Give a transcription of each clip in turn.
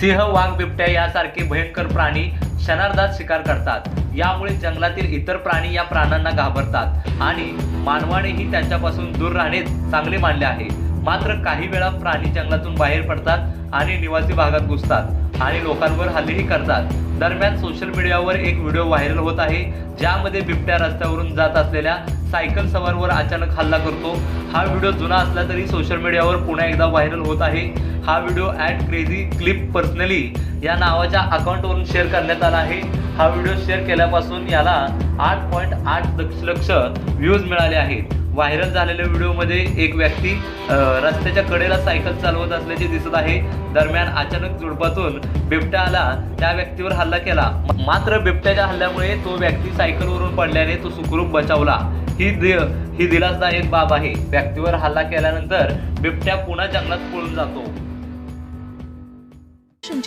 सिंह वाघ बिबट्या यासारखे भयंकर प्राणी क्षणार्धात शिकार करतात. यामुळे जंगलातील इतर प्राणी या प्राण्यांना घाबरतात. आणि मानवानेही त्यांच्यापासून दूर राहणे चांगले मानले आहे. मात्र काही वेळा प्राणी जंगलातून बाहेर पडतात आणि निवासी भागात घुसतात. आणि लोकांवर हल्लेही करतात. दरम्यान सोशल मीडियावर एक व्हिडिओ व्हायरल होत आहे ज्यामध्ये बिबट्या रस्त्यावरून जात असलेल्या सायकल सवारवर अचानक हल्ला करतो. हा व्हिडिओ जुना असला तरी सोशल मीडियावर पुन्हा एकदा व्हायरल होत आहे. हा video at crazy clip personally या नावाच्या अकाउंटवरून शेअर करण्यात आला आहे. हा व्हिडिओ शेअर केल्यापासून याला आठ पॉईंट आठ दशलक्ष व्ह्यूज मिळाले आहेत. व्हायरल झालेल्या व्हिडिओमध्ये एक व्यक्ती रस्त्याच्या कडेला सायकल चालवत असल्याचे दिसत आहे. दरम्यान अचानक झुडपातून बिबट्या आला. त्या व्यक्तीवर हल्ला केला. मात्र बिबट्याच्या हल्ल्यामुळे तो व्यक्ती सायकलवरून पडल्याने तो सुखरूप बचावला. ही दि ही दिलासदायक बाब आहे. व्यक्तीवर हल्ला केल्यानंतर बिबट्या पुन्हा जंगलात पळून जातो.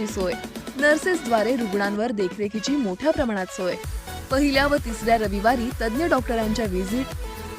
सोय. नर्सेसद्वारे रुग्णांवर देखरेखीची मोठ्या प्रमाणात सोय. पहिल्या व तिसऱ्या रविवारी तज्ज्ञ डॉक्टरांच्या व्हिजिट